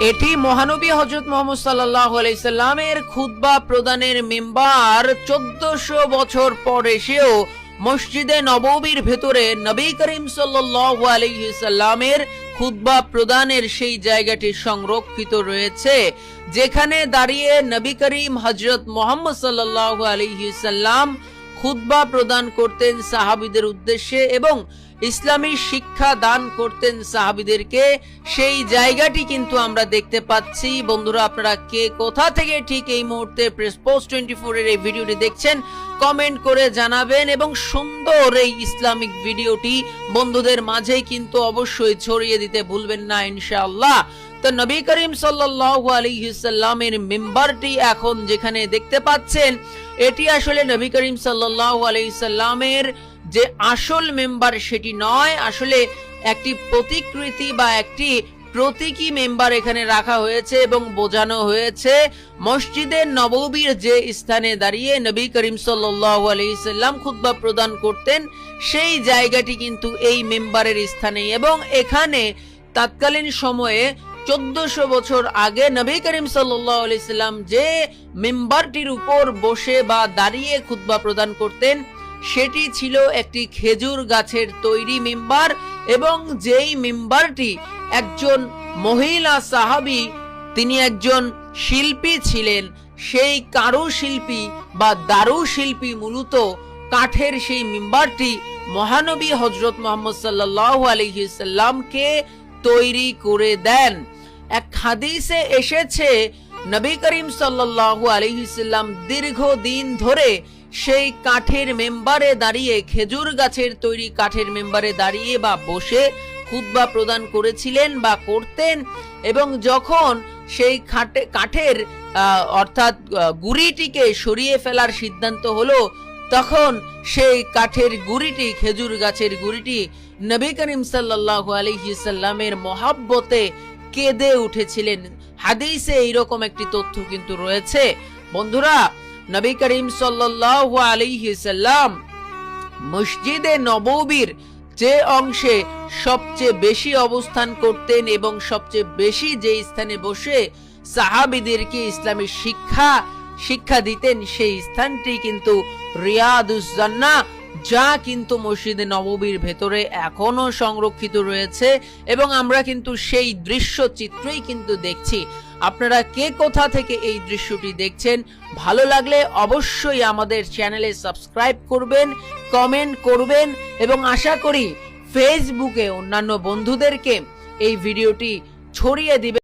এটি মহানবী হজরত মোহাম্মদ সাল্লাহ আলাইসাল্লামের খুদ্া প্রদানের মেম্বার চোদ্দশো বছর পর এসেও মসজিদে নববীর ভেতরে নবী করিম সাল্লাহ আলাইসাল্লামের খুদ্া প্রদানের সেই জায়গাটি সংরক্ষিত রয়েছে, যেখানে দাঁড়িয়ে নবী করিম হজরত মোহাম্মদ সাল্লাহ আলাইসাল্লাম খুদ্া প্রদান করতেন সাহাবিদের উদ্দেশ্যে এবং ইসলামী শিক্ষা দান করতেন সাহাবিদেরকে। সেই জায়গাটি কিন্তু আমরা দেখতে পাচ্ছি। বন্ধুরা, আপনারা কে কোথা থেকে ঠিক এই মুহূর্তে প্রেস পোস্ট টোয়েন্টি ফোর এর এই ভিডিওটি দেখছেন কমেন্ট করে জানাবেন এবং সুন্দর এই ইসলামিক ভিডিওটি বন্ধুদের মাঝেই কিন্তু অবশ্যই ছড়িয়ে দিতে ভুলবেন না ইনশাআল্লাহ। তো নবী করিম সাল্লাল্লাহু আলাইহি সাল্লামের মেম্বারটি এখন যেখানে দেখতে পাচ্ছেন এটি আসলে নবী করিম সাল্লাল্লাহু আলাইহি সাল্লামের যে আসল মেম্বার সেটি নয়, আসলে একটি প্রতিকৃতি বা একটি প্রতীকী মেম্বার এখানে রাখা হয়েছে এবং বোঝানো হয়েছে মসজিদের নববীর যে স্থানে দাঁড়িয়ে নবী করিম সাল্লাম খুতবা প্রদান করতেন, সেই জায়গাটি কিন্তু এই মেম্বারের স্থানে এবং এখানে তৎকালীন সময়ে চোদ্দশো বছর আগে নবী করিম সাল্লাম যে মেম্বারটির উপর বসে বা দাঁড়িয়ে খুতবা প্রদান করতেন, সেটি ছিল একটি খেজুর গাছের তৈরি মেম্বার এবং যেই মেম্বারটি একজন মহিলা সাহাবি, তিনি একজন শিল্পী ছিলেন, সেই কারুশিল্পী বা দারু শিল্পী মূলত কাঠের সেই মেম্বারটি মহানবী হজরত মোহাম্মদ সাল্লাহ আলহিসাল্লামকে তৈরি করে দেন। এক হাদিসে এসেছে, নবী করিম সাল্লাল্লাহু আলহিসাল্লাম দীর্ঘদিন ধরে সেই কাঠের মেম্বারে দাঁড়িয়ে, খেজুর গাছের তৈরি কাঠের মেম্বারে দাঁড়িয়ে বা বসে খুতবা প্রদান করেছিলেন বা করতেন এবং যখন সেই খাটে, কাঠের অর্থাৎ গুড়িটিকে সরিয়ে ফেলার সিদ্ধান্ত হলো, তখন সেই কাঠের গুড়িটি, খেজুর গাছের গুড়িটি নবী করিম সাল্লাল্লাহু আলাইহি সাল্লামের মহাব্বতে কেঁদে উঠেছিলেন। হাদিসে এইরকম একটি তথ্য কিন্তু রয়েছে। বন্ধুরা, নবী করিম সাল্লাম মসজিদে নববীর যে অংশে সবচেয়ে বেশি অবস্থান করতেন এবং সবচেয়ে বেশি যে স্থানে বসে সাহাবিদেরকে ইসলামী শিক্ষা শিক্ষা দিতেন সেই স্থানটি কিন্তু রিয়াদুজ্জান্না যা কিন্তু মসজিদে নববীর ভেতরে এখনও সংরক্ষিত রয়েছে এবং আমরা কিন্তু সেই দৃশ্য চিত্রই কিন্তু দেখছি। আপনারা কে কোথা থেকে এই দৃশ্যটি দেখছেন, ভালো লাগলে অবশ্যই আমাদের চ্যানেলে সাবস্ক্রাইব করবেন, কমেন্ট করবেন এবং আশা করি ফেসবুকে অন্যান্য বন্ধুদেরকে এই ভিডিওটি ছড়িয়ে দিবেন